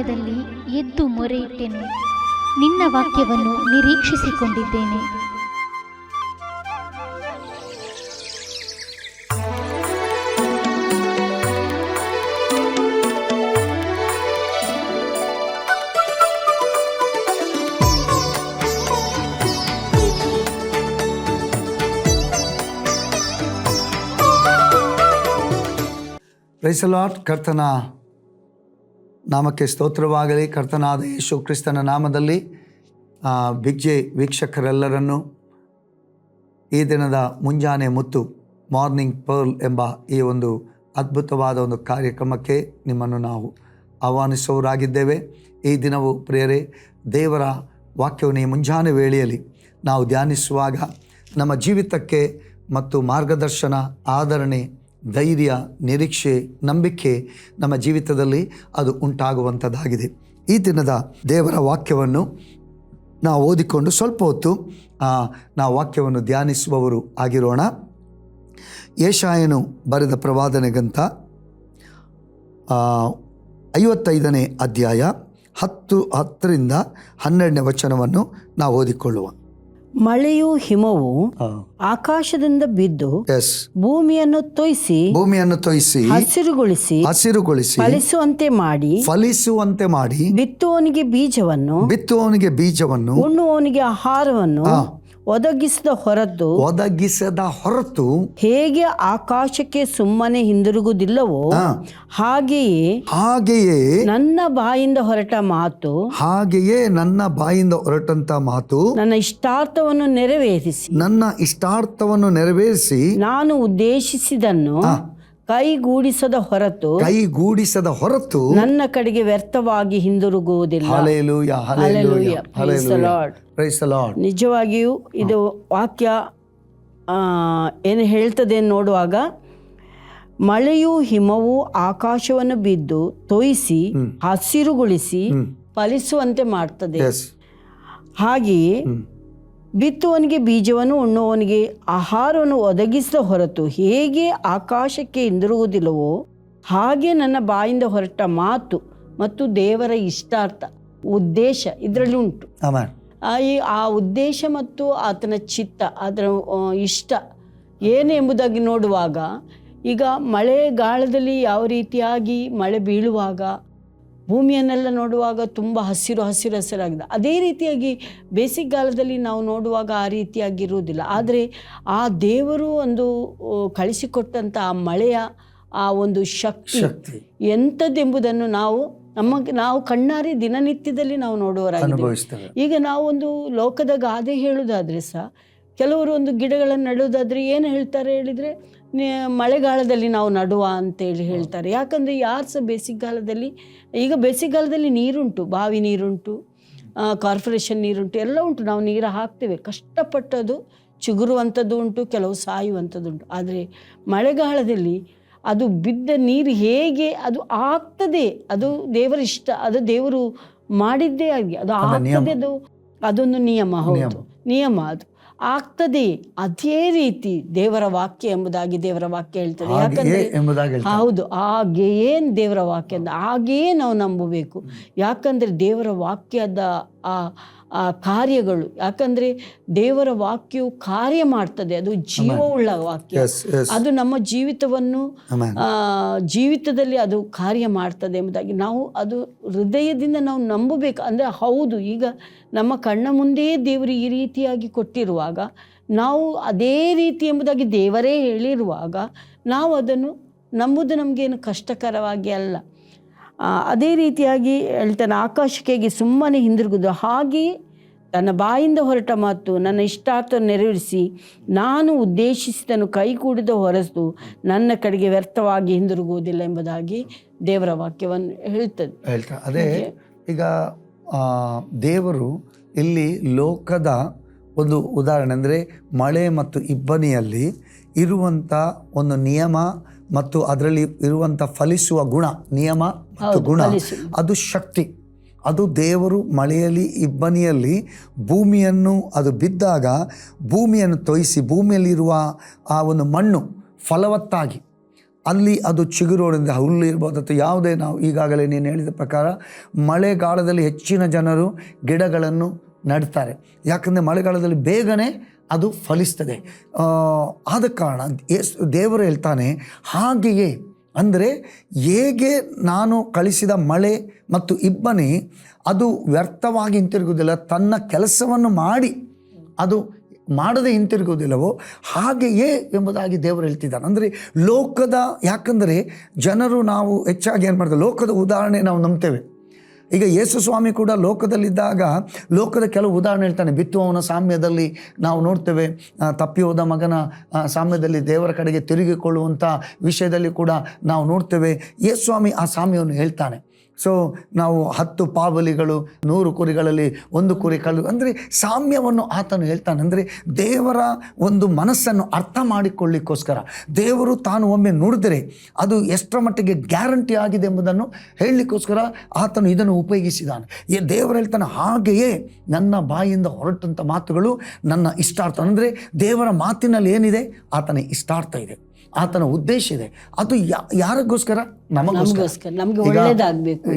ಸಮಯದಲ್ಲಿ ಎದ್ದು ಮೊರೆಯಿಟ್ಟೆನು. ನಿನ್ನ ವಾಕ್ಯವನ್ನು ನಿರೀಕ್ಷಿಸಿಕೊಂಡಿದ್ದೇನೆ. ಕರ್ತನ ನಾಮಕ್ಕೆ ಸ್ತೋತ್ರವಾಗಲಿ. ಕರ್ತನಾದ ಯೇಸು ಕ್ರಿಸ್ತನ ನಾಮದಲ್ಲಿ ಬಿಗ್ಜೆ ವೀಕ್ಷಕರೆಲ್ಲರನ್ನು ಈ ದಿನದ ಮುಂಜಾನೆ ಮುತ್ತು ಮಾರ್ನಿಂಗ್ ಪರ್ಲ್ ಎಂಬ ಈ ಒಂದು ಅದ್ಭುತವಾದ ಒಂದು ಕಾರ್ಯಕ್ರಮಕ್ಕೆ ನಿಮ್ಮನ್ನು ನಾವು ಆಹ್ವಾನಿಸುವವರಾಗಿದ್ದೇವೆ. ಈ ದಿನವು ಪ್ರಿಯರೇ, ದೇವರ ವಾಕ್ಯವನ್ನು ಈ ಮುಂಜಾನೆ ವೇಳೆಯಲ್ಲಿ ನಾವು ಧ್ಯಾನಿಸುವಾಗ ನಮ್ಮ ಜೀವಿತಕ್ಕೆ ಮತ್ತು ಮಾರ್ಗದರ್ಶನ ಆದರಣೆ ಧೈರ್ಯ, ನಿರೀಕ್ಷೆ, ನಂಬಿಕೆ ನಮ್ಮ ಜೀವಿತದಲ್ಲಿ ಅದು ಉಂಟಾಗುವಂಥದ್ದಾಗಿದೆ. ಈ ದಿನದ ದೇವರ ವಾಕ್ಯವನ್ನು ನಾವು ಓದಿಕೊಂಡು ಸ್ವಲ್ಪ ಹೊತ್ತು ನಾವು ವಾಕ್ಯವನ್ನು ಧ್ಯಾನಿಸುವವರು ಆಗಿರೋಣ. ಏಷಾಯನು ಬರೆದ ಪ್ರವಾದನೆಗಂತ ಐವತ್ತೈದನೇ ಅಧ್ಯಾಯ ಹತ್ತು ಹತ್ತರಿಂದ ಹನ್ನೆರಡನೇ ವಚನವನ್ನು ನಾವು ಓದಿಕೊಳ್ಳುವ. ಮಳೆಯು ಹಿಮವು ಆಕಾಶದಿಂದ ಬಿದ್ದು ಭೂಮಿಯನ್ನು ತೊಯಿಸಿ ಭೂಮಿಯನ್ನು ತೊಯಿಸಿ ಹಸಿರುಗೊಳಿಸಿ ಹಸಿರುಗೊಳಿಸಿ ಫಲಿಸುವಂತೆ ಮಾಡಿ ಫಲಿಸುವಂತೆ ಮಾಡಿ ಬಿತ್ತುವವನಿಗೆ ಬೀಜವನ್ನು ಬಿತ್ತುವವನಿಗೆ ಬೀಜವನ್ನು ಉಣ್ಣುವವನಿಗೆ ಆಹಾರವನ್ನು ಒದಗಿಸಿದ ಹೊರತು ಒದಗಿಸದ ಹೊರತು ಹೇಗೆ ಆಕಾಶಕ್ಕೆ ಸುಮ್ಮನೆ ಹಿಂದಿರುಗುವುದಿಲ್ಲವೋ ಹಾಗೆಯೇ ಹಾಗೆಯೇ ನನ್ನ ಬಾಯಿಂದ ಹೊರಟ ಮಾತು ಹಾಗೆಯೇ ನನ್ನ ಬಾಯಿಂದ ಹೊರಟಂತ ಮಾತು ನನ್ನ ಇಷ್ಟಾರ್ಥವನ್ನು ನೆರವೇರಿಸಿ ನನ್ನ ಇಷ್ಟಾರ್ಥವನ್ನು ನೆರವೇರಿಸಿ ನಾನು ಉದ್ದೇಶಿಸಿದನ್ನು ಕೈಗೂಡಿಸದ ಹೊರತು ಕೈಗೂಡಿಸದ ಹೊರತು ನನ್ನ ಕಡೆಗೆ ವ್ಯರ್ಥವಾಗಿ ಹಿಂದಿರುಗುವುದಿಲ್ಲ. ಹಲೇಲೂಯ ಹಲೇಲೂಯ. ಪ್ರೈಸ್ ಲಾರ್ಡ್ ನಿಜವಾಗಿಯೂ ಇದು ವಾಕ್ಯ ಏನು ಹೇಳ್ತದೆ ನೋಡುವಾಗ ಮಳೆಯು ಹಿಮವು ಆಕಾಶವನ್ನು ಬಿದ್ದು ತೊಯಿಸಿ ಹಸಿರುಗೊಳಿಸಿ ಫಲಿಸುವಂತೆ ಮಾಡ್ತದೆ. ಹಾಗೆಯೇ ಬಿತ್ತುವನಿಗೆ ಬೀಜವನ್ನು ಉಣ್ಣುವವನಿಗೆ ಆಹಾರವನ್ನು ಒದಗಿಸಿದ ಹೊರತು ಹೇಗೆ ಆಕಾಶಕ್ಕೆ ಹಿಂದಿರುವುದಿಲ್ಲವೋ ಹಾಗೆ ನನ್ನ ಬಾಯಿಂದ ಹೊರಟ ಮಾತು ಮತ್ತು ದೇವರ ಇಷ್ಟಾರ್ಥ ಉದ್ದೇಶ ಇದರಲ್ಲಿ ಉಂಟು. ಆ ಈ ಆ ಉದ್ದೇಶ ಮತ್ತು ಆತನ ಚಿತ್ತ ಅದರ ಇಷ್ಟ ಏನು ಎಂಬುದಾಗಿ ನೋಡುವಾಗ ಈಗ ಮಳೆಗಾಲದಲ್ಲಿ ಯಾವ ರೀತಿಯಾಗಿ ಮಳೆ ಬೀಳುವಾಗ ಭೂಮಿಯನ್ನೆಲ್ಲ ನೋಡುವಾಗ ತುಂಬ ಹಸಿರು ಹಸಿರು ಹಸಿರಾಗಿದೆ. ಅದೇ ರೀತಿಯಾಗಿ ಬೇಸಿಗೆಗಾಲದಲ್ಲಿ ನಾವು ನೋಡುವಾಗ ಆ ರೀತಿಯಾಗಿರುವುದಿಲ್ಲ ಆದರೆ ಆ ದೇವರು ಒಂದು ಕಳಿಸಿಕೊಟ್ಟಂಥ ಆ ಮಳೆಯ ಆ ಒಂದು ಶಕ್ತಿ ಎಂಥದ್ದೆಂಬುದನ್ನು ನಾವು ನಮ್ಮ ನಾವು ಕಣ್ಣಾರಿ ದಿನನಿತ್ಯದಲ್ಲಿ ನಾವು ನೋಡುವರಾಗಿದ್ದೇವೆ ಈಗ ನಾವು ಒಂದು ಲೋಕದ ಗಾದೆ ಹೇಳುವುದಾದರೆ ಸಹ ಕೆಲವರು ಒಂದು ಗಿಡಗಳನ್ನು ನೆಡುವುದಾದ್ರೆ ಏನು ಹೇಳ್ತಾರೆ ಹೇಳಿದರೆ ಮಳೆಗಾಲದಲ್ಲಿ ನಾವು ನಡುವ ಅಂತೇಳಿ ಹೇಳ್ತಾರೆ. ಯಾಕಂದರೆ ಯಾರು ಸಹ ಬೇಸಿಗೆಗಾಲದಲ್ಲಿ ಈಗ ಬೇಸಿಗೆಗಾಲದಲ್ಲಿ ನೀರುಂಟು ಬಾವಿ ನೀರುಂಟು ಕಾರ್ಪೊರೇಷನ್ ನೀರುಂಟು ಎಲ್ಲ ಉಂಟು. ನಾವು ನೀರು ಹಾಕ್ತೇವೆ. ಕಷ್ಟಪಟ್ಟದು ಚಿಗುರುವಂಥದ್ದು ಉಂಟು ಕೆಲವು ಸಾಯುವಂಥದ್ದು ಉಂಟು ಆದರೆ ಮಳೆಗಾಲದಲ್ಲಿ ಅದು ಬಿದ್ದ ನೀರು ಹೇಗೆ ಅದು ಆಗ್ತದೆ ಅದು ದೇವರ ಇಷ್ಟ ಅದು ದೇವರು ಮಾಡಿದ್ದೇ ಆಗಿ ಅದು ಆಗ್ತದೆ ಅದು ಅದೊಂದು ನಿಯಮ ಹೌದು. ನಿಯಮ ಅದು. ಆಗ್ತದೆ. ಅದೇ ರೀತಿ ದೇವರ ವಾಕ್ಯ ಎಂಬುದಾಗಿ ದೇವರ ವಾಕ್ಯ ಹೇಳ್ತದೆ. ಯಾಕಂದ್ರೆ ಹೌದು ಹಾಗೆ ಹಾಗೆಯೇ ದೇವರ ವಾಕ್ಯ ಅಂತ. ಹಾಗೆಯೇ ನಾವು ನಂಬಬೇಕು. ಯಾಕಂದ್ರೆ ದೇವರ ವಾಕ್ಯದ ಆ ಆ ಕಾರ್ಯಗಳು. ಯಾಕಂದ್ರೆ ದೇವರ ವಾಕ್ಯವು ಕಾರ್ಯ ಮಾಡ್ತದೆ. ಅದು ಜೀವವುಳ್ಳ ವಾಕ್ಯ. ಅದು ನಮ್ಮ ಜೀವಿತವನ್ನು ಆ, ಜೀವಿತದಲ್ಲಿ ಅದು ಕಾರ್ಯ ಮಾಡ್ತದೆ ಎಂಬುದಾಗಿ. ನಾವು ಅದು ಹೃದಯದಿಂದ ನಾವು ನಂಬಬೇಕು. ಅಂದರೆ ಹೌದು ಈಗ ನಮ್ಮ ಕಣ್ಣ ಮುಂದೆಯೇ ದೇವರು ಈ ರೀತಿಯಾಗಿ ಕೊಟ್ಟಿರುವಾಗ ನಾವು ಅದೇ ರೀತಿ ಎಂಬುದಾಗಿ ದೇವರೇ ಹೇಳಿರುವಾಗ ನಾವು ಅದನ್ನು ನಂಬುದು ನಮಗೇನು ಕಷ್ಟಕರವಾಗಿ ಅಲ್ಲ. ಅದೇ ರೀತಿಯಾಗಿ ಹೇಳ್ತಾನೆ ಆಕಾಶಕ್ಕೆ ಸುಮ್ಮನೆ ಹಿಂದಿರುಗುದು ಹಾಗೆ ತನ್ನ ಬಾಯಿಂದ ಹೊರಟ ಮಾತು ನನ್ನ ಇಷ್ಟಾರ್ಥ ನೆರವೇರಿಸಿ ನಾನು ಉದ್ದೇಶಿಸಿದನು ಕೈಗೂಡಿದ ಹೊರತು ನನ್ನ ಕಡೆಗೆ ವ್ಯರ್ಥವಾಗಿ ಹಿಂದಿರುಗುವುದಿಲ್ಲ ಎಂಬುದಾಗಿ ದೇವರ ವಾಕ್ಯವನ್ನು ಹೇಳ್ತದೆ. ಹೇಳ್ತಾರೆ ಅದೇ ಈಗ ದೇವರು ಇಲ್ಲಿ ಲೋಕದ ಒಂದು ಉದಾಹರಣೆ ಅಂದರೆ ಮಳೆ ಮತ್ತು ಇಬ್ಬನಿಯಲ್ಲಿ ಇರುವಂಥ ಒಂದು ನಿಯಮ ಮತ್ತು ಅದರಲ್ಲಿ ಇರುವಂಥ ಫಲಿಸುವ ಗುಣ ನಿಯಮ ಮತ್ತು ಗುಣ ಅದು ಶಕ್ತಿ. ಅದು ದೇವರು ಮಳೆಯಲ್ಲಿ ಇಬ್ಬನಿಯಲ್ಲಿ ಭೂಮಿಯನ್ನು ಅದು ಬಿದ್ದಾಗ ಭೂಮಿಯನ್ನು ತೊಯಿಸಿ ಭೂಮಿಯಲ್ಲಿರುವ ಆ ಒಂದು ಮಣ್ಣು ಫಲವತ್ತಾಗಿ ಅಲ್ಲಿ ಅದು ಚಿಗುರೋದ್ರಿಂದ ಹುಲ್ಲು ಇರ್ಬೋದು ಅಥವಾ ಯಾವುದೇ ನಾವು ಈಗಾಗಲೇ ನೀನು ಹೇಳಿದ ಪ್ರಕಾರ ಮಳೆಗಾಲದಲ್ಲಿ ಹೆಚ್ಚಿನ ಜನರು ಗಿಡಗಳನ್ನು ನೆಡ್ತಾರೆ. ಯಾಕಂದರೆ ಮಳೆಗಾಲದಲ್ಲಿ ಬೇಗನೆ ಅದು ಫಲಿಸ್ತದೆ. ಆದ ಕಾರಣ ದೇವರು ಹೇಳ್ತಾನೆ, ಹಾಗೆಯೇ ಅಂದರೆ ಹೇಗೆ ನಾನು ಕಳಿಸಿದ ಮಳೆ ಮತ್ತು ಇಬ್ಬನಿ, ಅದು ವ್ಯರ್ಥವಾಗಿ ಹಿಂತಿರುಗುವುದಿಲ್ಲ, ತನ್ನ ಕೆಲಸವನ್ನು ಮಾಡಿ ಅದು ಮಾಡದೆ ಹಿಂತಿರುಗುವುದಿಲ್ಲವೋ ಹಾಗೆಯೇ ಎಂಬುದಾಗಿ ದೇವರು ಹೇಳ್ತಿದ್ದಾನೆ. ಅಂದರೆ ಲೋಕದ, ಯಾಕಂದರೆ ಜನರು ನಾವು ಹೆಚ್ಚಾಗಿ ಏನು ಮಾಡ್ತಾರೆ, ಲೋಕದ ಉದಾಹರಣೆ ನಾವು ನಂಬ್ತೇವೆ. ಈಗ ಯೇಸು ಸ್ವಾಮಿ ಕೂಡ ಲೋಕದಲ್ಲಿದ್ದಾಗ ಲೋಕದ ಕೆಲವು ಉದಾಹರಣೆ ಹೇಳ್ತಾನೆ ಬಿತ್ತುವವನ ಸಾಮ್ಯದಲ್ಲಿ ನಾವು ನೋಡ್ತೇವೆ ತಪ್ಪಿ ಹೋದ ಮಗನ ಸಾಮ್ಯದಲ್ಲಿ ದೇವರ ಕಡೆಗೆ ತಿರುಗಿಕೊಳ್ಳುವಂಥ ವಿಷಯದಲ್ಲಿ ಕೂಡ ನಾವು ನೋಡ್ತೇವೆ. ಯೇಸು ಸ್ವಾಮಿ ಆ ಸಾಮ್ಯವನ್ನು ಹೇಳ್ತಾನೆ. ಸೊ ನಾವು ಹತ್ತು ಪಾವಲಿಗಳು, ನೂರು ಕುರಿಗಳಲ್ಲಿ ಒಂದು ಕುರಿ ಕಳು ಅಂದರೆ ಸಾಮ್ಯವನ್ನು ಆತನು ಹೇಳ್ತಾನೆ. ಅಂದರೆ ದೇವರ ಒಂದು ಮನಸ್ಸನ್ನು ಅರ್ಥ ಮಾಡಿಕೊಳ್ಳಿಕ್ಕೋಸ್ಕರ ದೇವರು ತಾನು ಒಮ್ಮೆ ನುಡಿದರೆ ಅದು ಎಷ್ಟರ ಮಟ್ಟಿಗೆ ಗ್ಯಾರಂಟಿ ಆಗಿದೆ ಎಂಬುದನ್ನು ಹೇಳಲಿಕ್ಕೋಸ್ಕರ ಆತನು ಇದನ್ನು ಉಪಯೋಗಿಸಿದಾನೆ ಈ ದೇವರು ಹೇಳ್ತಾನೆ, ಹಾಗೆಯೇ ನನ್ನ ಬಾಯಿಂದ ಹೊರಟಂಥ ಮಾತುಗಳು ನನ್ನ ಇಷ್ಟಾರ್ಥ. ಅಂದರೆ ದೇವರ ಮಾತಿನಲ್ಲಿ ಏನಿದೆ? ಆತನ ಇಷ್ಟಾರ್ಥ ಇದೆ. ಆತನ ಉದ್ದೇಶ ಇದೆ. ಅದು ಯಾ ಯಾರಿಗೋಸ್ಕರ? ನಮಗೋಸ್ಕರ. ನಮಗೆ ಒಳ್ಳೇದಾಗ್ಬೇಕು.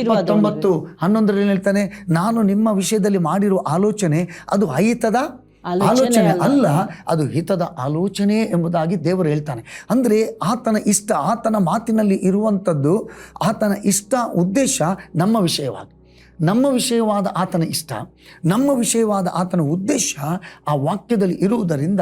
ಇಪ್ಪತ್ತೊಂಬತ್ತು ಹನ್ನೊಂದರಲ್ಲಿ ಹೇಳ್ತಾನೆ ನಾನು ನಿಮ್ಮ ವಿಷಯದಲ್ಲಿ ಮಾಡಿರುವ ಆಲೋಚನೆ ಅದು ಅಹಿತದ ಆಲೋಚನೆ ಅಲ್ಲ. ಅದು ಹಿತದ ಆಲೋಚನೆ ಎಂಬುದಾಗಿ ದೇವರು ಹೇಳ್ತಾನೆ. ಅಂದರೆ ಆತನ ಇಷ್ಟ ಆತನ ಮಾತಿನಲ್ಲಿ ಇರುವಂಥದ್ದು ಆತನ ಇಷ್ಟ ಉದ್ದೇಶ ನಮ್ಮ ವಿಷಯವಾಗಿ ನಮ್ಮ ವಿಷಯವಾದ ಆತನ ಇಷ್ಟ, ನಮ್ಮ ವಿಷಯವಾದ ಆತನ ಉದ್ದೇಶ ಆ ವಾಕ್ಯದಲ್ಲಿ ಇರುವುದರಿಂದ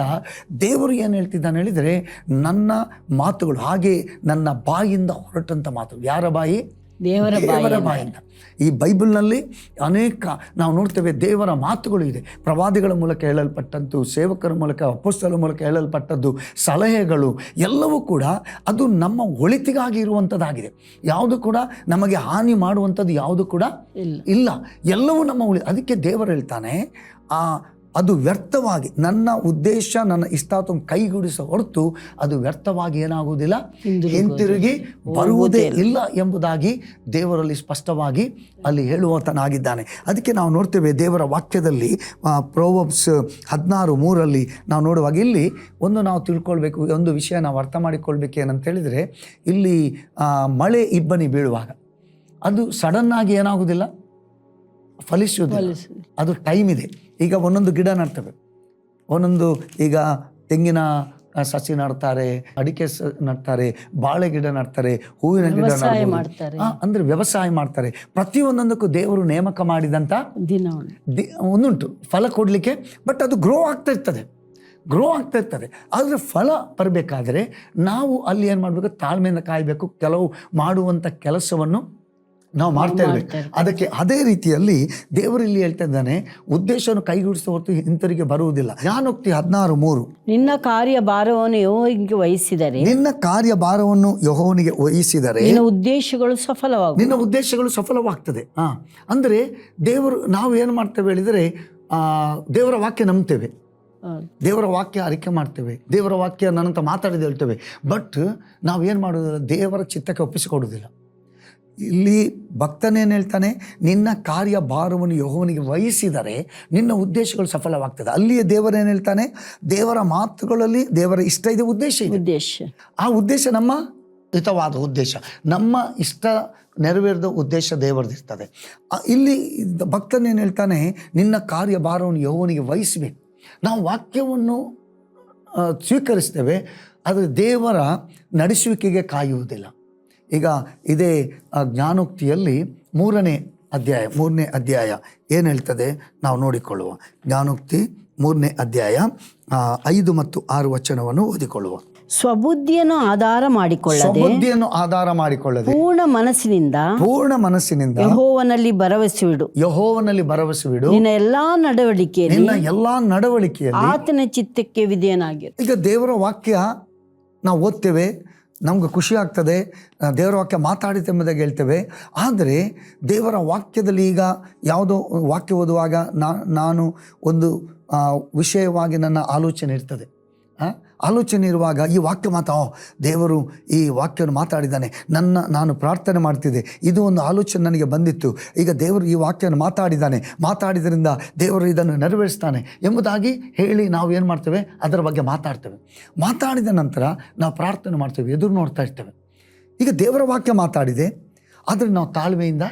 ದೇವರು ಏನು ಹೇಳ್ತಿದ್ದಾನೆ ಹೇಳಿದರೆ, ನನ್ನ ಮಾತುಗಳು ಹಾಗೆ ನನ್ನ ಬಾಯಿಂದ ಹೊರಟಂಥ ಮಾತು. ಯಾರ ಬಾಯಿ? ದೇವರ ದೇವರ ಬಾಯಿಂದ ಈ ಬೈಬಲ್ನಲ್ಲಿ ಅನೇಕ ನಾವು ನೋಡ್ತೇವೆ ದೇವರ ಮಾತುಗಳು ಇದೆ. ಪ್ರವಾದಿಗಳ ಮೂಲಕ ಹೇಳಲ್ಪಟ್ಟದ್ದು ಸೇವಕರ ಮೂಲಕ ಅಪೋಸ್ತಲ ಮೂಲಕ ಹೇಳಲ್ಪಟ್ಟದ್ದು ಸಲಹೆಗಳು ಎಲ್ಲವೂ ಕೂಡ ಅದು ನಮ್ಮ ಒಳಿತಿಗಾಗಿ ಇರುವಂಥದ್ದಾಗಿದೆ ಯಾವುದು ಕೂಡ ನಮಗೆ ಹಾನಿ ಮಾಡುವಂಥದ್ದು ಯಾವುದು ಕೂಡ ಇಲ್ಲ. ಇಲ್ಲ. ಎಲ್ಲವೂ ನಮ್ಮ ಉಳಿ ಅದಕ್ಕೆ ದೇವರು ಹೇಳ್ತಾನೆ ಆ ಅದು ವ್ಯರ್ಥವಾಗಿ ನನ್ನ ಉದ್ದೇಶ ನನ್ನ ಇಷ್ಟಾತ್ವ ಕೈಗೂಡಿಸ ಹೊರತು ಅದು ವ್ಯರ್ಥವಾಗಿ ಏನಾಗುವುದಿಲ್ಲ. ಹಿಂತಿರುಗಿ ಬರುವುದೇ ಇಲ್ಲ. ಎಂಬುದಾಗಿ ದೇವರಲ್ಲಿ ಸ್ಪಷ್ಟವಾಗಿ ಅಲ್ಲಿ ಹೇಳುವತನಾಗಿದ್ದಾನೆ ಅದಕ್ಕೆ ನಾವು ನೋಡ್ತೇವೆ ದೇವರ ವಾಕ್ಯದಲ್ಲಿ ಪ್ರೋವಬ್ಸ್ ಹದಿನಾರು ಮೂರಲ್ಲಿ ನಾವು ನೋಡುವಾಗ ಇಲ್ಲಿ ಒಂದು ನಾವು ತಿಳ್ಕೊಳ್ಬೇಕು ಒಂದು ವಿಷಯ ನಾವು ಅರ್ಥ ಮಾಡಿಕೊಳ್ಬೇಕು ಏನಂತ ಹೇಳಿದರೆ ಇಲ್ಲಿ ಮಳೆ ಇಬ್ಬನಿ ಬೀಳುವಾಗ ಅದು ಸಡನ್ನಾಗಿ ಏನಾಗುವುದಿಲ್ಲ. ಫಲಿಸುವುದಿಲ್ಲ. ಅದು ಟೈಮ್ ಇದೆ. ಈಗ ಒಂದೊಂದು ಗಿಡ ನಡ್ತವೆ ಒಂದೊಂದು ಈಗ ತೆಂಗಿನ ಸಸಿ ನಡ್ತಾರೆ ಅಡಿಕೆ ಸ ನಡ್ತಾರೆ ಬಾಳೆ ಗಿಡ ನಡ್ತಾರೆ ಹೂವಿನ ಗಿಡ ಮಾಡ್ತಾರೆ. ಅಂದ್ರೆ ವ್ಯವಸಾಯ ಮಾಡ್ತಾರೆ. ಪ್ರತಿಯೊಂದೊಂದಕ್ಕೂ ದೇವರು ನೇಮಕ ಮಾಡಿದಂಥ ಒಂದುಂಟು. ಫಲ ಕೊಡಲಿಕ್ಕೆ ಬಟ್ ಅದು ಗ್ರೋ ಆಗ್ತಾ ಇರ್ತದೆ. ಗ್ರೋ ಆಗ್ತಾ ಇರ್ತದೆ. ಆದರೆ ಫಲ ಬರಬೇಕಾದ್ರೆ ನಾವು ಅಲ್ಲಿ ಏನು ಮಾಡಬೇಕು? ತಾಳ್ಮೆಯಿಂದ ಕಾಯಬೇಕು. ಕೆಲವು ಮಾಡುವಂಥ ಕೆಲಸವನ್ನು ನಾವು ಮಾಡ್ತಾ ಇರ್ಬೇಕು. ಅದಕ್ಕೆ ಅದೇ ರೀತಿಯಲ್ಲಿ ದೇವರು ಇಲ್ಲಿ ಹೇಳ್ತಾ ಇದ್ದಾನೆ ಉದ್ದೇಶವನ್ನು ಕೈಗೂಡಿಸುವ ಹೊರತು ಹಿಂತಿರುಗಿ ಬರುವುದಿಲ್ಲ. ಜ್ಞಾನೋಕ್ತಿ ಹದಿನಾರು ಮೂರು. ನಿನ್ನ ಕಾರ್ಯ ಭಾರವನ್ನು ಯಹೋವನಿಗೆ ವಹಿಸಿದರೆ ನಿನ್ನ ಕಾರ್ಯ ಭಾರವನ್ನು ಯಹೋವನಿಗೆ ವಹಿಸಿದರೆ ನಿನ್ನ ಉದ್ದೇಶಗಳು ಸಫಲವಾಗುವ ನಿನ್ನ ಉದ್ದೇಶಗಳು ಸಫಲವಾಗ್ತದೆ. ಹಾ ಅಂದರೆ ದೇವರು ನಾವು ಏನು ಮಾಡ್ತೇವೆ ಹೇಳಿದರೆ ಆ, ದೇವರ ವಾಕ್ಯ ನಂಬ್ತೇವೆ. ದೇವರ ವಾಕ್ಯ ಅರಿಕೆ ಮಾಡ್ತೇವೆ. ದೇವರ ವಾಕ್ಯ ನನ್ನಂತ ಮಾತಾಡಿದ ಹೇಳ್ತೇವೆ. ಬಟ್ ನಾವು ಏನು ಮಾಡೋದಿಲ್ಲ ದೇವರ ಚಿತ್ತಕ್ಕೆ ಒಪ್ಪಿಸಿಕೊಡೋದಿಲ್ಲ ಇಲ್ಲಿ ಭಕ್ತನೇನು ಹೇಳ್ತಾನೆ? ನಿನ್ನ ಕಾರ್ಯ ಭಾರವನ್ನು ಯಹೋವನಿಗೆ ವಹಿಸಿದರೆ ನಿನ್ನ ಉದ್ದೇಶಗಳು ಸಫಲವಾಗ್ತದೆ. ಅಲ್ಲಿಯೇ ದೇವರೇನು ಹೇಳ್ತಾನೆ? ದೇವರ ಮಾತುಗಳಲ್ಲಿ ದೇವರ ಇಷ್ಟ ಇದೆ ಉದ್ದೇಶ ಇದೆ. ಉದ್ದೇಶ. ಆ ಉದ್ದೇಶ ನಮ್ಮ ಹಿತವಾದ ಉದ್ದೇಶ. ನಮ್ಮ ಇಷ್ಟ ನೆರವೇರಿದ ಉದ್ದೇಶ ದೇವರದಿರ್ತದೆ ಇಲ್ಲಿ ಭಕ್ತನೇನು ಹೇಳ್ತಾನೆ? ನಿನ್ನ ಕಾರ್ಯಭಾರವನ್ನು ಯಹೋವನಿಗೆ ವಹಿಸಬೇಕು. ನಾವು ವಾಕ್ಯವನ್ನು ಸ್ವೀಕರಿಸ್ತೇವೆ ಆದರೆ ದೇವರ ನಡೆಸುವಿಕೆಗೆ ಕಾಯುವುದಿಲ್ಲ. ಈಗ ಇದೇ ಜ್ಞಾನೋಕ್ತಿಯಲ್ಲಿ ಮೂರನೇ ಅಧ್ಯಾಯ ಮೂರನೇ ಅಧ್ಯಾಯ ಏನು ಹೇಳ್ತದೆ? ನಾವು ನೋಡಿಕೊಳ್ಳುವ. ಜ್ಞಾನೋಕ್ತಿ ಮೂರನೇ ಅಧ್ಯಾಯ ಐದು ಮತ್ತು ಆರು ವಚನವನ್ನು ಓದಿಕೊಳ್ಳುವ. ಸ್ವಬುದ್ಧಿಯನ್ನು ಆಧಾರ ಮಾಡಿಕೊಳ್ಳದೆ ಬುದ್ಧಿಯನ್ನು ಆಧಾರ ಮಾಡಿಕೊಳ್ಳದೆ ಪೂರ್ಣ ಮನಸ್ಸಿನಿಂದ ಪೂರ್ಣ ಮನಸ್ಸಿನಿಂದ ಯಹೋವನಲ್ಲಿ ಭರವಸೆವಿಡು ಯಹೋವನಲ್ಲಿ ಭರವಸೆ ಬಿಡು ನಿನ್ನ ಎಲ್ಲಾ ನಡವಳಿಕೆ ನಿನ್ನ ಎಲ್ಲಾ ನಡವಳಿಕೆಯಲ್ಲಿ ಆತನ ಚಿತ್ತಕ್ಕೆ ವಿಧೇಯನಾಗಿ ಈಗ ದೇವರ ವಾಕ್ಯ ನಾವು ಓದ್ತೇವೆ. ನಮ್ಗೆ ಖುಷಿ ಆಗ್ತದೆ ದೇವರ ವಾಕ್ಯ ಮಾತಾಡಿತು ಎಂಬುದಾಗಿ ಹೇಳ್ತೇವೆ ಆದರೆ ದೇವರ ವಾಕ್ಯದಲ್ಲಿ ಈಗ ಯಾವುದೋ ವಾಕ್ಯ ಓದುವಾಗ ನಾನು ಒಂದು ವಿಷಯವಾಗಿ ನನ್ನ ಆಲೋಚನೆ ಇರ್ತದೆ? ಆಲೋಚನೆ ಇರುವಾಗ ಈ ವಾಕ್ಯ ಮಾತಾ ದೇವರು ಈ ವಾಕ್ಯವನ್ನು ಮಾತಾಡಿದ್ದಾನೆ. ನನ್ನ, ನಾನು ಪ್ರಾರ್ಥನೆ ಮಾಡ್ತಿದ್ದೆ. ಇದು ಒಂದು ಆಲೋಚನೆ ನನಗೆ ಬಂದಿತ್ತು. ಈಗ ದೇವರು ಈ ವಾಕ್ಯವನ್ನು ಮಾತಾಡಿದ್ದಾನೆ. ಮಾತಾಡಿದ್ರಿಂದ ದೇವರು ಇದನ್ನು ನೆರವೇರಿಸ್ತಾನೆ. ಎಂಬುದಾಗಿ ಹೇಳಿ ನಾವು ಏನು ಮಾಡ್ತೇವೆ? ಅದರ ಬಗ್ಗೆ ಮಾತಾಡ್ತೇವೆ. ಮಾತಾಡಿದ ನಂತರ ನಾವು ಪ್ರಾರ್ಥನೆ ಮಾಡ್ತೇವೆ. ಎದುರು ನೋಡ್ತಾ ಇರ್ತೇವೆ. ಈಗ ದೇವರ ವಾಕ್ಯ ಮಾತಾಡಿದೆ. ಆದರೆ ನಾವು ತಾಳ್ಮೆಯಿಂದ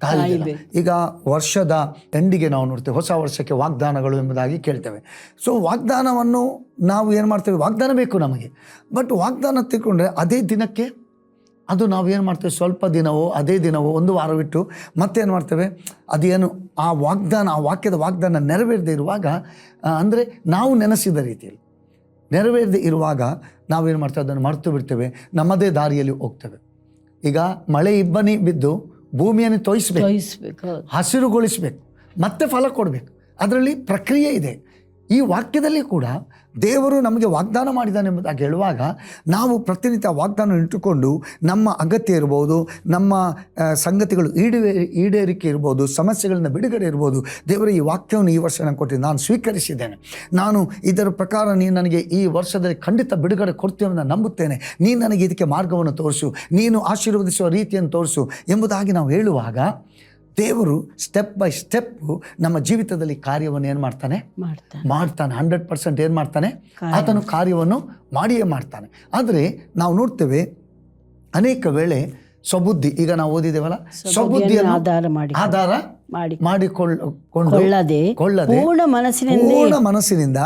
ಕಾಯ್ಬೇಕು. ಈಗ ವರ್ಷದ ಎಂಡಿಗೆ ನಾವು ನೋಡ್ತೇವೆ. ಹೊಸ ವರ್ಷಕ್ಕೆ ವಾಗ್ದಾನಗಳು ಎಂಬುದಾಗಿ ಕೇಳ್ತೇವೆ. ಸೊ ವಾಗ್ದಾನವನ್ನು ನಾವು ಏನು ಮಾಡ್ತೇವೆ? ವಾಗ್ದಾನ ಬೇಕು ನಮಗೆ. ಬಟ್ ವಾಗ್ದಾನ ತಿಳ್ಕೊಂಡ್ರೆ ಅದೇ ದಿನಕ್ಕೆ ಅದು ನಾವು ಏನು ಮಾಡ್ತೇವೆ? ಸ್ವಲ್ಪ ದಿನವೋ ಅದೇ ದಿನವೋ ಒಂದು ವಾರ ಬಿಟ್ಟು ಮತ್ತೇನು ಮಾಡ್ತೇವೆ? ಅದೇನು ಆ ವಾಗ್ದಾನ ಆ ವಾಕ್ಯದ ವಾಗ್ದಾನ ನೆರವೇರದೆ ಇರುವಾಗ ಅಂದರೆ ನಾವು ನೆನೆಸಿದ ರೀತಿಯಲ್ಲಿ. ನೆರವೇರದೆ ಇರುವಾಗ ನಾವೇನು ಮಾಡ್ತೇವೆ? ಅದನ್ನು ಮರೆತು ಬಿಡ್ತೇವೆ. ನಮ್ಮದೇ ದಾರಿಯಲ್ಲಿ ಹೋಗ್ತೇವೆ. ಈಗ ಮಳೆ ಇಬ್ಬನಿ ಬಿದ್ದು ಭೂಮಿಯನ್ನು ತೋಯಿಸ್ಬೇಕು. ಹಸಿರುಗೊಳಿಸ್ಬೇಕು. ಮತ್ತೆ ಫಲ ಕೊಡಬೇಕು. ಅದರಲ್ಲಿ ಪ್ರಕ್ರಿಯೆ ಇದೆ. ಈ ವಾಕ್ಯದಲ್ಲಿ ಕೂಡ ದೇವರು ನಮಗೆ ವಾಗ್ದಾನ ಮಾಡಿದ್ದಾನೆ ಎಂಬುದಾಗಿ ಹೇಳುವಾಗ ನಾವು ಪ್ರತಿನಿತ್ಯ ವಾಗ್ದಾನ ಇಟ್ಟುಕೊಂಡು ನಮ್ಮ ಅಗತ್ಯ ಇರ್ಬೋದು, ನಮ್ಮ ಸಂಗತಿಗಳು ಈಡೇ ಈಡೇರಿಕೆ ಇರ್ಬೋದು, ಸಮಸ್ಯೆಗಳನ್ನ ಬಿಡುಗಡೆ ಇರ್ಬೋದು, ದೇವರು ಈ ವಾಕ್ಯವನ್ನು ಈ ವರ್ಷ ನಾನು ಕೊಟ್ಟಿದ್ದು, ನಾನು ಸ್ವೀಕರಿಸಿದ್ದೇನೆ. ನಾನು ಇದರ ಪ್ರಕಾರ ನೀನು ನನಗೆ ಈ ವರ್ಷದಲ್ಲಿ ಖಂಡಿತ ಬಿಡುಗಡೆ ಕೊಡ್ತೀವಿ ಅಂತ ನಂಬುತ್ತೇನೆ. ನೀನು ನನಗೆ ಇದಕ್ಕೆ ಮಾರ್ಗವನ್ನು ತೋರಿಸು, ನೀನು ಆಶೀರ್ವದಿಸುವ ರೀತಿಯನ್ನು ತೋರಿಸು ಎಂಬುದಾಗಿ ನಾವು ಹೇಳುವಾಗ ದೇವರು ಸ್ಟೆಪ್ ಬೈ ಸ್ಟೆಪ್ ನಮ್ಮ ಜೀವಿತದಲ್ಲಿ ಕಾರ್ಯವನ್ನು ಏನು ಮಾಡ್ತಾನೆ? ಮಾಡ್ತಾನೆ. ಹಂಡ್ರೆಡ್ ಪರ್ಸೆಂಟ್ ಏನು ಮಾಡ್ತಾನೆ. ಆತನು ಕಾರ್ಯವನ್ನು ಮಾಡಿಯೇ ಮಾಡ್ತಾನೆ. ಆದರೆ ನಾವು ನೋಡ್ತೇವೆ ಅನೇಕ ವೇಳೆ ಸ್ವಬುದ್ಧಿ ಈಗ ನಾವು ಓದಿದೇವಲ್ಲ ಸ್ವಬುದ್ಧಿಯನ್ನು ಆಧಾರ ಮಾಡಿ ಆಧಾರ ಮಾಡಿ ಮಾಡಿಕೊಳ್ಳ ಕೊಳ್ಳದೆ ಕೊಳ್ಳದೆ ಪೂರ್ಣ ಮನಸ್ಸಿನಿಂದ ಪೂರ್ಣ ಮನಸ್ಸಿನಿಂದ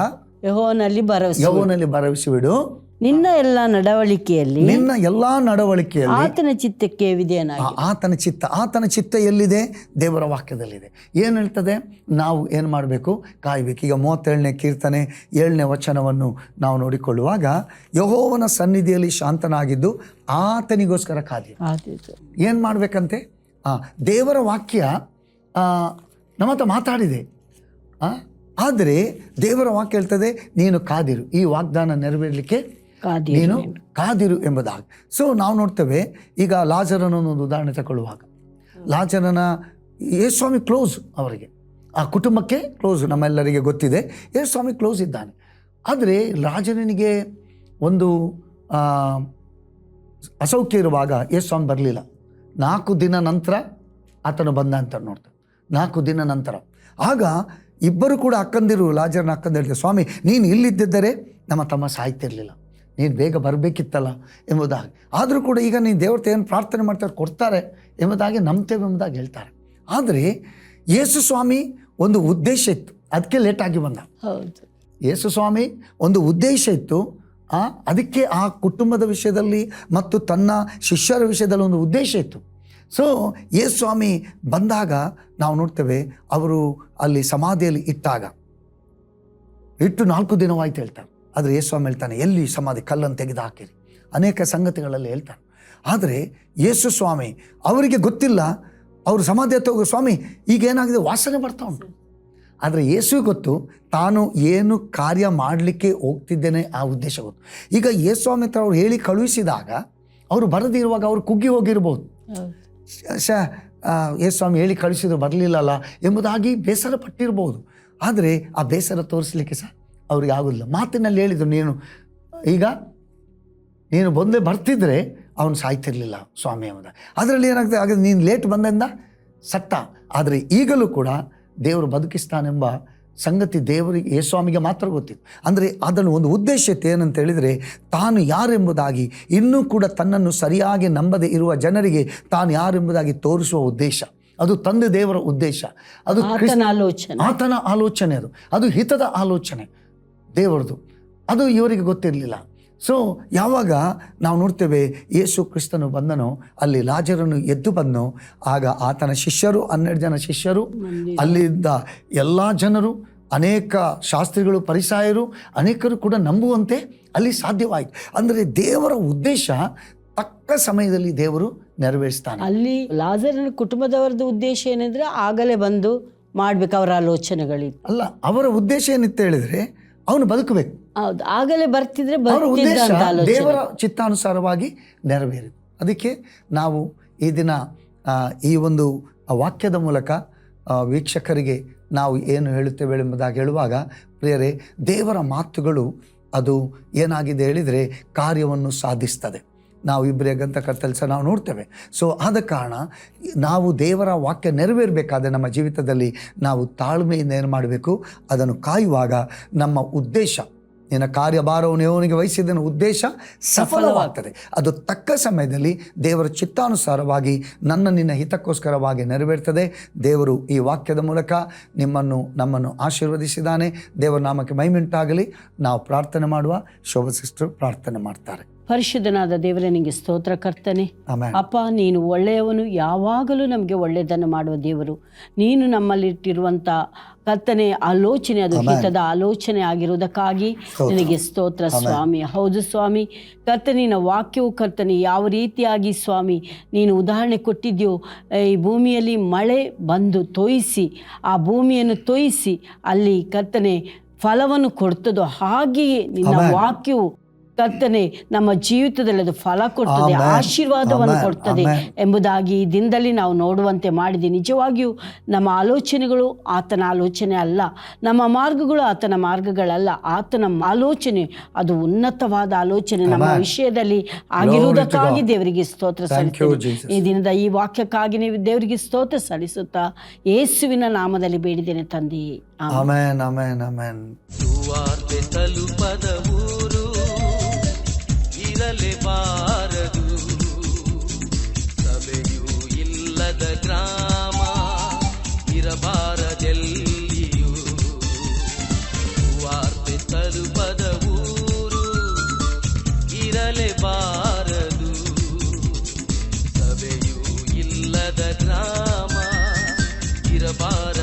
ಯಹೋನಲ್ಲಿ ಭರವಸೆ ಯಹೋನಲ್ಲಿ ಭರವಸೆ ಬಿಡು. ನಿನ್ನ ಎಲ್ಲ ನಡವಳಿಕೆಯಲ್ಲಿ ನಿನ್ನ ಎಲ್ಲ ನಡವಳಿಕೆಯಲ್ಲಿ ಆತನ ಚಿತ್ತಕ್ಕೆ ವಿಧೇಯನಾಗಿ. ಆತನ ಚಿತ್ತ ಆತನ ಚಿತ್ತ ಎಲ್ಲಿದೆ? ದೇವರ ವಾಕ್ಯದಲ್ಲಿದೆ. ಏನು ಹೇಳ್ತದೆ? ನಾವು ಏನು ಮಾಡಬೇಕು? ಕಾಯಬೇಕು ಈಗ ಮೂವತ್ತೇಳನೇ ಕೀರ್ತನೆ ಏಳನೇ ವಚನವನ್ನು ನಾವು ನೋಡಿಕೊಳ್ಳುವಾಗ ಯಹೋವನ ಸನ್ನಿಧಿಯಲ್ಲಿ ಶಾಂತನಾಗಿದ್ದು ಆತನಿಗೋಸ್ಕರ ಕಾದಿ ಏನು ಮಾಡಬೇಕಂತೆ? ಆ, ದೇವರ ವಾಕ್ಯ ನಮ್ಮ ಹತ್ರ ಮಾತಾಡಿದೆ. ಆದರೆ ದೇವರ ವಾಕ್ಯ ಹೇಳ್ತದೆ ನೀನು ಕಾದಿರು. ಈ ವಾಗ್ದಾನ ನೆರವೇರಲಿಕ್ಕೆ ನೀನು ಕಾದಿರು ಎಂಬುದಾಗಿ. ಸೊ ನಾವು ನೋಡ್ತೇವೆ ಈಗ ಲಾಜರನ ಒಂದು ಉದಾಹರಣೆ ತಗೊಳ್ಳುವಾಗ. ಲಾಜರನ ಯೇಸ್ವಾಮಿ ಕ್ಲೋಸ್ ಅವರಿಗೆ. ಆ ಕುಟುಂಬಕ್ಕೆ ಕ್ಲೋಸ್ ನಮ್ಮೆಲ್ಲರಿಗೆ ಗೊತ್ತಿದೆ ಯೇಸ್ವಾಮಿ ಕ್ಲೋಸ್ ಇದ್ದಾನೆ. ಆದರೆ ರಾಜನಿಗೆ ಒಂದು ಅಸೌಖ್ಯ ಇರುವಾಗ ಯೇಸ್ವಾಮಿ ಬರಲಿಲ್ಲ. ನಾಲ್ಕು ದಿನ ನಂತರ ಆತನು ಬಂದ ಅಂತ ನೋಡ್ತಾರೆ ನಾಲ್ಕು ದಿನ ನಂತರ. ಆಗ ಇಬ್ಬರು ಕೂಡ ಅಕ್ಕಂದಿರು ಲಾಜರನ ಅಕ್ಕಂದಿರ್ತಾರೆ ಸ್ವಾಮಿ ನೀನು ಇಲ್ಲಿದ್ದಿದ್ದರೆ ನಮ್ಮ ತಮ್ಮ ಸಾಯ್ತಿರ್ಲಿಲ್ಲ. ನೀನು ಬೇಗ ಬರಬೇಕಿತ್ತಲ್ಲ ಎಂಬುದಾಗಿ. ಆದರೂ ಕೂಡ ಈಗ ನೀನು ದೇವ್ರ ಏನು ಪ್ರಾರ್ಥನೆ ಮಾಡ್ತಾರೆ ಕೊಡ್ತಾರೆ ಎಂಬುದಾಗಿ ನಂಬ್ತೇವೆ ಎಂಬುದಾಗಿ ಹೇಳ್ತಾರೆ. ಆದರೆ ಯೇಸು ಸ್ವಾಮಿ ಒಂದು ಉದ್ದೇಶ ಇತ್ತು. ಅದಕ್ಕೆ ಲೇಟಾಗಿ ಬಂದ. ಹೌದು. ಯೇಸು ಸ್ವಾಮಿ ಒಂದು ಉದ್ದೇಶ ಇತ್ತು. ಆ ಅದಕ್ಕೆ ಆ ಕುಟುಂಬದ ವಿಷಯದಲ್ಲಿ ಮತ್ತು ತನ್ನ ಶಿಷ್ಯರ ವಿಷಯದಲ್ಲಿ ಒಂದು ಉದ್ದೇಶ ಇತ್ತು. ಸೊ ಯೇಸು ಸ್ವಾಮಿ ಬಂದಾಗ ನಾವು ನೋಡ್ತೇವೆ ಅವರು ಅಲ್ಲಿ ಸಮಾಧಿಯಲ್ಲಿ ಇಟ್ಟಾಗ. ಇಟ್ಟು ನಾಲ್ಕು ದಿನವಾಯ್ತು ಹೇಳ್ತಾರೆ. ಆದರೆ ಯೇಸು ಸ್ವಾಮಿ ಹೇಳ್ತಾನೆ ಎಲ್ಲಿ ಸಮಾಧಿ ಕಲ್ಲನ್ನು ತೆಗೆದು ಹಾಕಿರಿ? ಅನೇಕ ಸಂಗತಿಗಳಲ್ಲಿ ಹೇಳ್ತಾರೆ. ಆದರೆ ಯೇಸು ಸ್ವಾಮಿ, ಅವರಿಗೆ ಗೊತ್ತಿಲ್ಲ, ಅವರು ಸಮಾಧಿ ಹೋಗೋ ಸ್ವಾಮಿ, ಈಗ ಏನಾಗಿದೆ? ವಾಸನೆ ಬರ್ತಾ ಉಂಟು. ಆದರೆ ಯೇಸುವಿಗೆ ಗೊತ್ತು, ತಾನು ಏನು ಕಾರ್ಯ ಮಾಡಲಿಕ್ಕೆ ಹೋಗ್ತಿದ್ದೇನೆ ಆ ಉದ್ದೇಶ ಗೊತ್ತು. ಈಗ ಯೇಸು ಸ್ವಾಮಿ ಹತ್ರ ಅವ್ರು ಹೇಳಿ ಕಳುಹಿಸಿದಾಗ, ಅವರು ಬರದಿರುವಾಗ ಅವರು ಕುಗ್ಗಿ ಹೋಗಿರ್ಬೋದು. ಶ- ಶ ಯೇಸು ಸ್ವಾಮಿ ಹೇಳಿ ಕಳಿಸಿದ್ರು ಬರಲಿಲ್ಲಲ್ಲ ಎಂಬುದಾಗಿ ಬೇಸರ ಪಟ್ಟಿರ್ಬೋದು ಆದರೆ ಆ ಬೇಸರ ತೋರಿಸ್ಲಿಕ್ಕೆ ಸಹ ಅವ್ರಿಗೆ ಆಗೋದಿಲ್ಲ. ಮಾತಿನಲ್ಲಿ ಹೇಳಿದರು ನೀನು ಈಗ ನೀನು ಬಂದೇ ಬರ್ತಿದ್ರೆ ಅವನು ಸಾಯ್ತಿರ್ಲಿಲ್ಲ ಸ್ವಾಮಿ ಅವನ ಅದರಲ್ಲಿ ಏನಾಗ್ತದೆ ಆಗ ನೀನು ಲೇಟ್ ಬಂದಿಂದ ಸತ್ತ. ಆದರೆ ಈಗಲೂ ಕೂಡ ದೇವರು ಬದುಕಿಸ್ತಾನೆಂಬ ಸಂಗತಿ ದೇವರಿಗೆ ಯೇಸ್ವಾಮಿಗೆ ಮಾತ್ರ ಗೊತ್ತಿತ್ತು. ಅಂದರೆ ಅದನ್ನು ಒಂದು ಉದ್ದೇಶ ಏನಂತ ಹೇಳಿದರೆ ತಾನು ಯಾರೆಂಬುದಾಗಿ ಇನ್ನೂ ಕೂಡ ತನ್ನನ್ನು ಸರಿಯಾಗಿ ನಂಬದೆ ಇರುವ ಜನರಿಗೆ ತಾನು ಯಾರೆಂಬುದಾಗಿ ತೋರಿಸುವ ಉದ್ದೇಶ. ಅದು ತಂದೆ ದೇವರ ಉದ್ದೇಶ. ಅದು ಕ್ರಿಸ್ತ- ಆತನ ಆಲೋಚನೆ. ಆತನ ಆಲೋಚನೆ ಅದು. ಅದು ಹಿತದ ಆಲೋಚನೆ. ದೇವರದು. ಅದು ಇವರಿಗೆ ಗೊತ್ತಿರಲಿಲ್ಲ. ಸೊ ಯಾವಾಗ ನಾವು ನೋಡ್ತೇವೆ ಯೇಸು ಕ್ರಿಸ್ತನು ಬಂದನೋ ಅಲ್ಲಿ ಲಾಜರನು ಎದ್ದು ಬಂದನೋ ಆಗ ಆತನ ಶಿಷ್ಯರು ಹನ್ನೆರಡು ಜನ ಶಿಷ್ಯರು ಅಲ್ಲಿದ್ದ ಎಲ್ಲ ಜನರು ಅನೇಕ ಶಾಸ್ತ್ರಿಗಳು ಪರಿಸಾಯರು ಅನೇಕರು ಕೂಡ ನಂಬುವಂತೆ ಅಲ್ಲಿ ಸಾಧ್ಯವಾಯಿತು. ಅಂದರೆ ದೇವರ ಉದ್ದೇಶ ತಕ್ಕ ಸಮಯದಲ್ಲಿ ದೇವರು ನೆರವೇರಿಸ್ತಾನೆ. ಅಲ್ಲಿ ಲಾಜರನ ಕುಟುಂಬದವರದ ಉದ್ದೇಶ ಏನಂದ್ರೆ ಆಗಲೇ ಬಂದು ಮಾಡ್ಬೇಕು ಅವರ ಆಲೋಚನೆಗಳಿತ್ತು ಅಲ್ಲ ಅವರ ಉದ್ದೇಶ ಏನಿತ್ತು ಹೇಳಿದ್ರೆ ಅವನು ಬದುಕಬೇಕು. ಹೌದು ಆಗಲೇ ಬರ್ತಿದ್ರೆ ಅವರ ಉದ್ದೇಶ ಬರ್ತಿದ್ದ ಆಲೋಚನೆ. ದೇವರ ಚಿತ್ತಾನುಸಾರವಾಗಿ ನೆರವೇರಿ ಅದಕ್ಕೆ ನಾವು ಈ ದಿನ ಆ, ಈ ಒಂದು ವಾಕ್ಯದ ಮೂಲಕ ಆ, ವೀಕ್ಷಕರಿಗೆ ನಾವು ಏನು ಹೇಳುತ್ತೇವೆ ಎಂಬುದಾಗಿ ಹೇಳುವಾಗ ಪ್ರಿಯರೇ ದೇವರ ಮಾತುಗಳು ಅದು ಏನಾಗಿದೆ ಹೇಳಿದರೆ ಕಾರ್ಯವನ್ನು ಸಾಧಿಸ್ತದೆ. ನಾವು ಇಬ್ಬರೇ ಗಂತ ಕತ್ತಲಿಸ ನಾವು ನೋಡ್ತೇವೆ. ಸೊ ಆದ ಕಾರಣ ನಾವು ದೇವರ ವಾಕ್ಯ ನೆರವೇರಬೇಕಾದ್ರೆ ನಮ್ಮ ಜೀವಿತದಲ್ಲಿ ನಾವು ತಾಳ್ಮೆಯಿಂದ ಏನು ಮಾಡಬೇಕು? ಅದನ್ನು ಕಾಯುವಾಗ ನಮ್ಮ ಉದ್ದೇಶ, ನಿನ್ನ ಕಾರ್ಯಭಾರವನ್ನು ಯೋನಿಗೆ ವಹಿಸಿದನ ಉದ್ದೇಶ ಸಫಲವಾಗ್ತದೆ. ಅದು ತಕ್ಕ ಸಮಯದಲ್ಲಿ ದೇವರ ಚಿತ್ತಾನುಸಾರವಾಗಿ ನನ್ನ ನಿನ್ನ ಹಿತಕ್ಕೋಸ್ಕರವಾಗಿ ನೆರವೇರ್ತದೆ. ದೇವರು ಈ ವಾಕ್ಯದ ಮೂಲಕ ನಿಮ್ಮನ್ನು, ನಮ್ಮನ್ನು ಆಶೀರ್ವದಿಸಿದ್ದಾನೆ. ದೇವರ ನಾಮಕ್ಕೆ ಮೈಮಿಂಟಾಗಲಿ ನಾವು ಪ್ರಾರ್ಥನೆ ಮಾಡುವ ಶೋಭಾ ಸಿಸ್ಟರ್ ಪ್ರಾರ್ಥನೆ ಮಾಡ್ತಾರೆ. ಪರಿಶುದ್ಧನಾದ ದೇವರೇ ನಿಮಗೆ ಸ್ತೋತ್ರ ಕರ್ತನೆ. ಅಪ್ಪ ನೀನು ಒಳ್ಳೆಯವನು ಯಾವಾಗಲೂ ನಮಗೆ ಒಳ್ಳೆಯದನ್ನು ಮಾಡುವ ದೇವರು. ನೀನು ನಮ್ಮಲ್ಲಿಟ್ಟಿರುವಂಥ ಕರ್ತನೆ ಆಲೋಚನೆ ಅದು ಹಿತದ ಆಲೋಚನೆ ಆಗಿರುವುದಕ್ಕಾಗಿ ನಿನಗೆ ಸ್ತೋತ್ರ ಸ್ವಾಮಿ. ಹೌದು ಸ್ವಾಮಿ. ಕರ್ತನಿನ ವಾಕ್ಯವು ಕರ್ತನೆ ಯಾವ ರೀತಿಯಾಗಿ ಸ್ವಾಮಿ ನೀನು ಉದಾಹರಣೆ ಕೊಟ್ಟಿದ್ಯೋ ಈ ಭೂಮಿಯಲ್ಲಿ ಮಳೆ ಬಂದು ತೋಯಿಸಿ ಆ ಭೂಮಿಯನ್ನು ತೋಯಿಸಿ ಅಲ್ಲಿ ಕರ್ತನೆ ಫಲವನ್ನು ಕೊಡ್ತದೋ ಹಾಗೆಯೇ ನಿನ್ನ ವಾಕ್ಯವು ಕರ್ತನೆ ನಮ್ಮ ಜೀವಿತದಲ್ಲಿ ಅದು ಫಲ ಕೊಡ್ತದೆ ಆಶೀರ್ವಾದವನ್ನು. ಕೊಡ್ತದೆ ಎಂಬುದಾಗಿ ಈ ದಿನದಲ್ಲಿ ನಾವು ನೋಡುವಂತೆ ಮಾಡಿದೆ. ನಿಜವಾಗಿಯೂ ನಮ್ಮ ಆಲೋಚನೆಗಳು ಆತನ ಆಲೋಚನೆ ಅಲ್ಲ ನಮ್ಮ ಮಾರ್ಗಗಳು ಆತನ ಮಾರ್ಗಗಳಲ್ಲ. ಆತನ ಆಲೋಚನೆ ಅದು ಉನ್ನತವಾದ ಆಲೋಚನೆ ನಮ್ಮ ವಿಷಯದಲ್ಲಿ ಆಗಿರುವುದಕ್ಕಾಗಿ ದೇವರಿಗೆ ಸ್ತೋತ್ರ Jesus. ಈ ದಿನದ ಈ ವಾಕ್ಯಕ್ಕಾಗಿ ನೀವು ದೇವರಿಗೆ ಸ್ತೋತ್ರ ಸಲ್ಲಿಸುತ್ತಾ ಯೇಸುವಿನ ನಾಮದಲ್ಲಿ ಬೇಡಿದ್ದೇನೆ ತಂದೆಯೇ ಆಮೆನ್. ಆಮೇನ್ ಆಮೇನ್ ಇರಲೇಬಾರದು ಸಭೆಯೂ ಇಲ್ಲದ ಗ್ರಾಮ ಇರಬಾರದೆಲ್ಲಿಯೂ? ವಾರ್ತೆ ತಲುಪದ ಊರು ಇರಲೇಬಾರದು ಸಭೆಯೂ ಇಲ್ಲದ ಗ್ರಾಮ ಇರಬಾರ